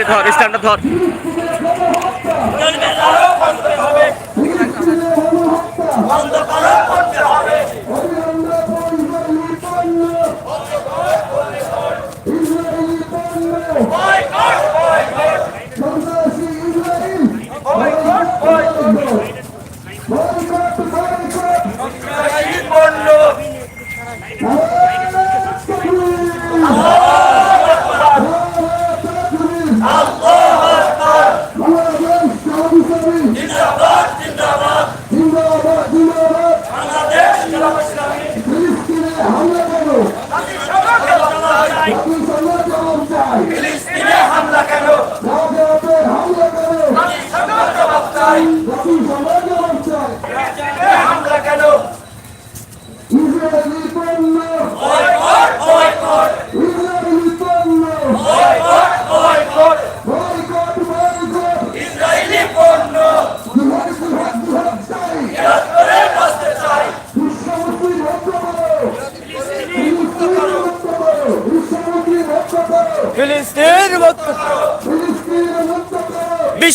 সাইডে ধর স্ট্যান্ডটা ধর। ইসরায়েলি ました。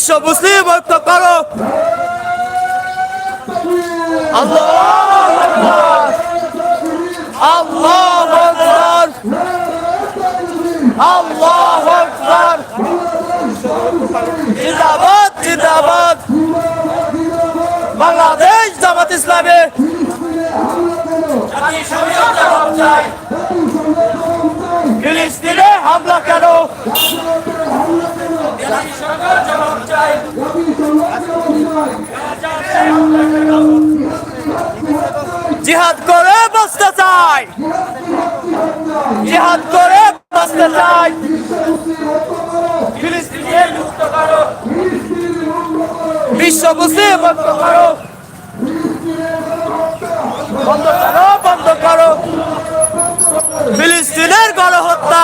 বিশ্ব মুক্ত করো। আল্লাহ আল্লাহ আল্লাহ জিন্দাবাদ জিন্দাবাদ বাংলাদেশ জামাত ইসলামী ফিলিস্তিনে হামলা কেন? জিহাদ করে বাঁচতে চাই। জিহাদ করে বাঁচতে চাই। বিশ্ব মুসলিম বন্ধ করো। বন্ধ করো বন্ধ করো। ফিলিস্তিনের গণহত্যা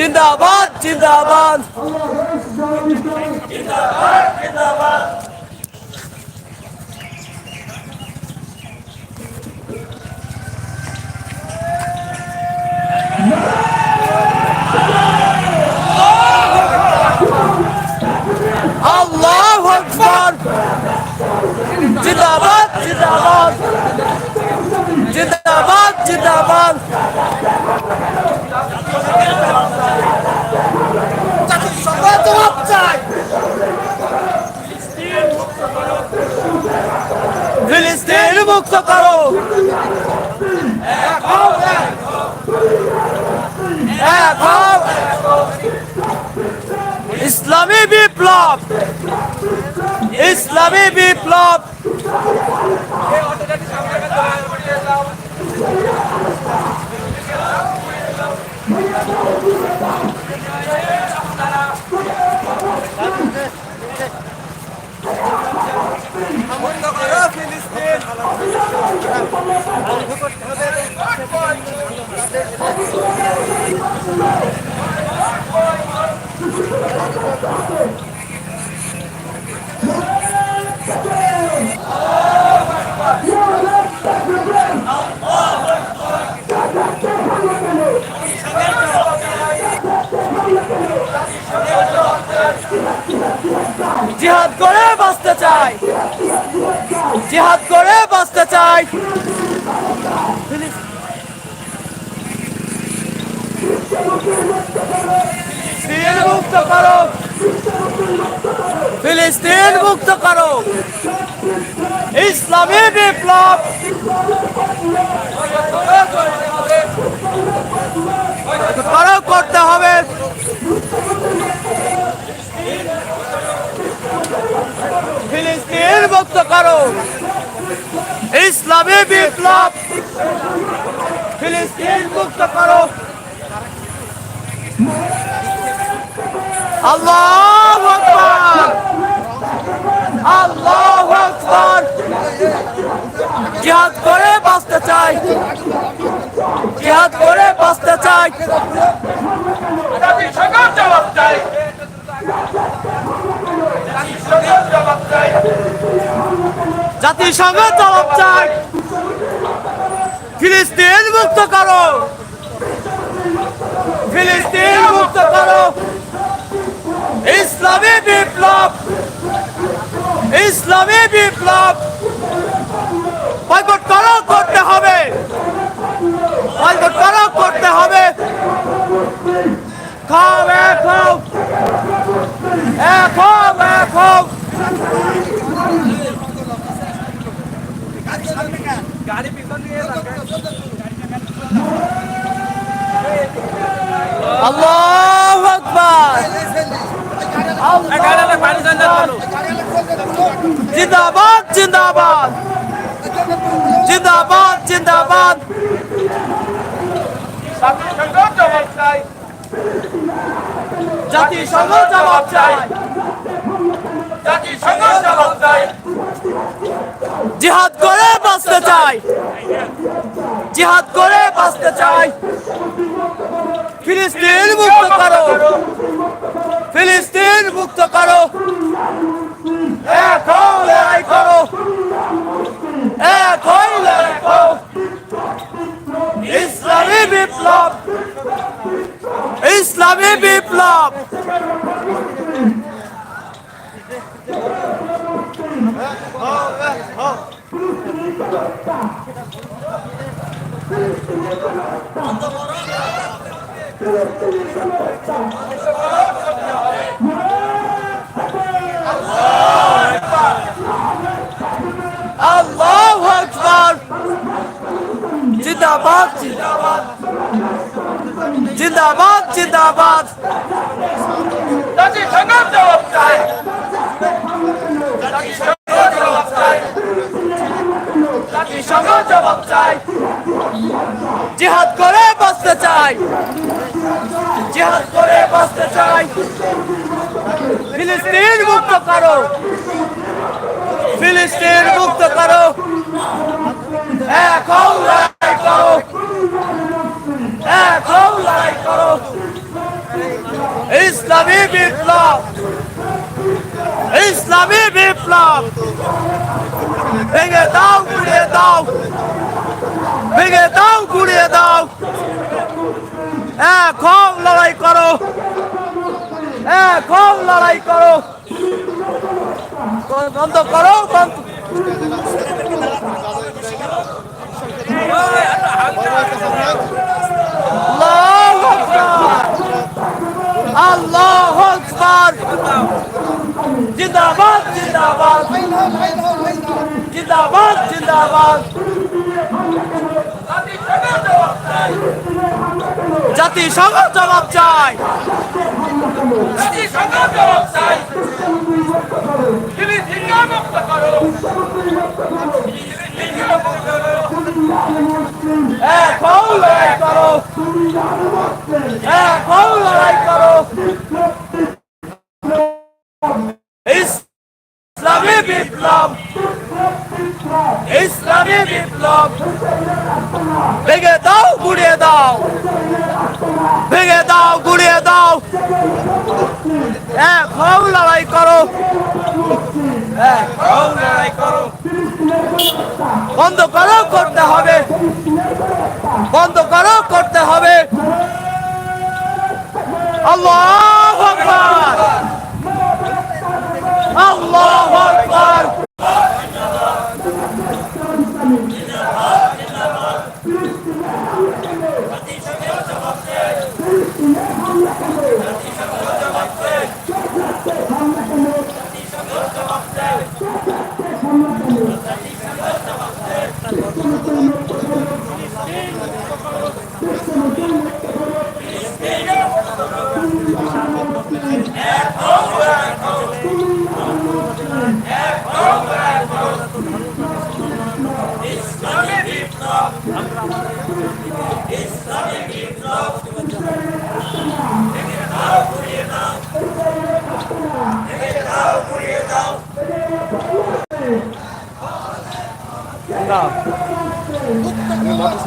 জিন্দাবাদ জিন্দাবাদ আল্লাহ আকবার জিন্দাবাদ জিন্দাবাদ জিন্দাবাদ জিন্দাবাদ জবাব চাই ফিলিস্তিন মুক্ত করো এক হও, এক হও। ইসলামী বিপ্লব ইসলামী বিপ্লব জিহাদ করে বাঁচতে চাই। জিহাদ চাই ফিলিস্তিন মুক্ত করো। ফিলিস্তিন মুক্ত ইসলামী বিপ্লব। করো করতে হবে। ফিলিস্তিন মুক্ত করো। ইসলামী বিপ্লব। ফিলিস্তিন মুক্ত করো। আল্লাহু আল্লাহু জিহাদ করে বাঁচতে চাই। জিহাদ করে বাঁচতে চাই। জবাব চাই। জাতিসংঘ জবাব চাই। ফিলিস্তিন মুক্ত করো। ফিলিস্তিন মুক্ত করো। ইসলামী বিপ্লব। ইসলামী বিপ্লব। করতে হবে। বয়কট করো, করতে হবে। খাও খাও। এ খাও এ খাও আল্লাহু আকবার। জিন্দাবাদ জিন্দাবাদ। জিন্দাবাদ জিন্দাবাদ। জাতিসংঘ জবাব চাই। জাতিসংঘ জবাব চাই। জিহাদ করে বাঁচতে চাই। জিহাদ করে বাঁচতে চাই। ফিলিস্তিন মুক্ত করো। ফিলিস্তিন মুক্ত করো। এখন লড়াই করো এখন লড়াই করো ইসলামী বিপ্লব ইসলামী বিপ্লব আল্লাহু আকবার জিন্দাবাদ। জিন্দাবাদ জিন্দাবাদ। জিহাদ করে বাঁচতে চাই। জিহাদ করে বাঁচতে চাই। ফিলিস্তিন মুক্ত করো। ফিলিস্তিন মুক্ত করো। এখন করো। এখন লড়াই করো। ইসলামী বিপ্লব। ইসলামী বিপ্লব। ভেঙে দাও গুড়িয়ে দাও। ভেঙে দাও গুড়িয়ে দাও। এখন লড়াই করো। এখন লড়াই করো। বন্ধ করো, বন্ধ। আল্লাহু জিন্দাবাদ জিন্দাবাদ। জিন্দাবাদ জিন্দাবাদ। চাই জাতিসংঘ জবাব চাই। জাতিসংঘ জবাব চাই। ফিলিস্তিনকে মুক্ত করো ফিলিস্তিনকে মুক্ত করো এখন লড়াই করো। এখন লড়াই করো। ইসলামী বিপ্লব ভেঙে দাও, গুড়িয়ে দাও। ভেঙে দাও, গুড়িয়ে দাও। এখন লড়াই করো। করো। বন্ধ করো, করতে হবে। বন্ধ করো, করতে হবে। আল্লাহ আকবার। আল্লাহ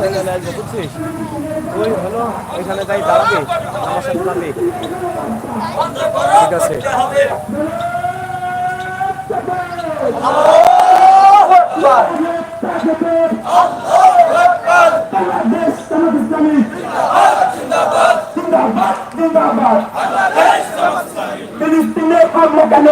আসব বুঝছিস তুই হলো ওইখানে যাই দাঁড়াবি আমার সাথে দাঁড়াবি ঠিক আছে জিন্দাবাদ জিন্দাবাদ কেন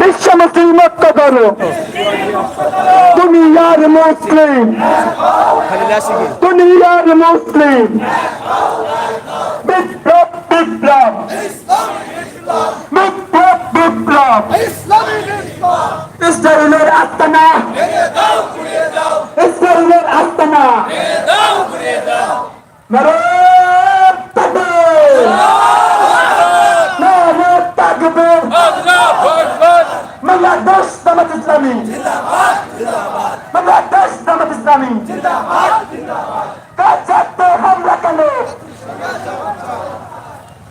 বিশ্ব মুসলিম। ঐক্য করো দুনিয়ার মুসলিম দুনিয়ার মুসলিম। বিপ্লব বিপ্লব। বিপ্লব বিপ্লব। ইসরায়েলের আস্তানা ইসরায়েলের আস্তানা জামাত ইসলামী। বাংলাদেশ দামাত ইসলামী। হামলা কেন?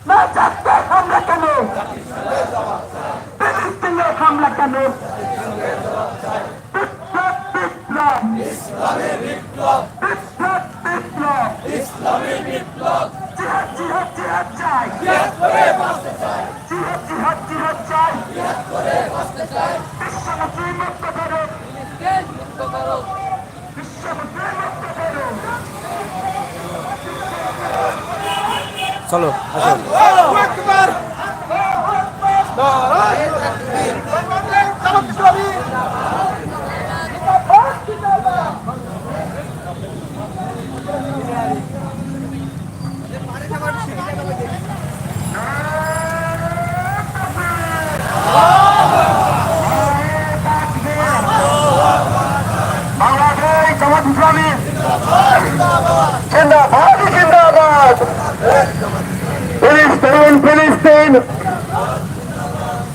গাজাতে হামলা কেন? ফিলিস্তিনে হামলা কেন? বিপ্লব। বিপ্লব বিপ্লব। চলো আসো বাংলাদেশ জামাত ইসলামী জিন্দাবাদ জিন্দাবাদ ফিলিস্তিন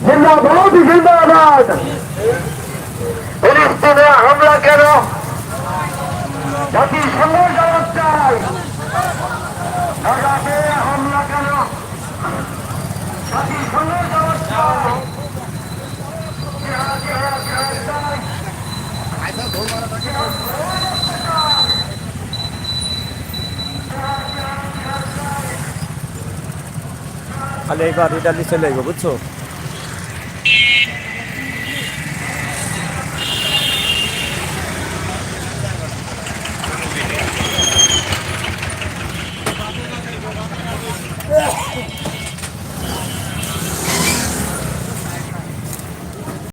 ফিলিস্তিন জিন্দাবাদ জিন্দাবাদ। ফিলিস্তিনে হামলা কেন? জাতিসংঘ জবাব চাই হামলা কেন? জাতিসংঘ জবাব চাই জিহাদ, জিহাদ, জিহাদ। খালি এইবার এটা নিচে লাগবে বুঝছ?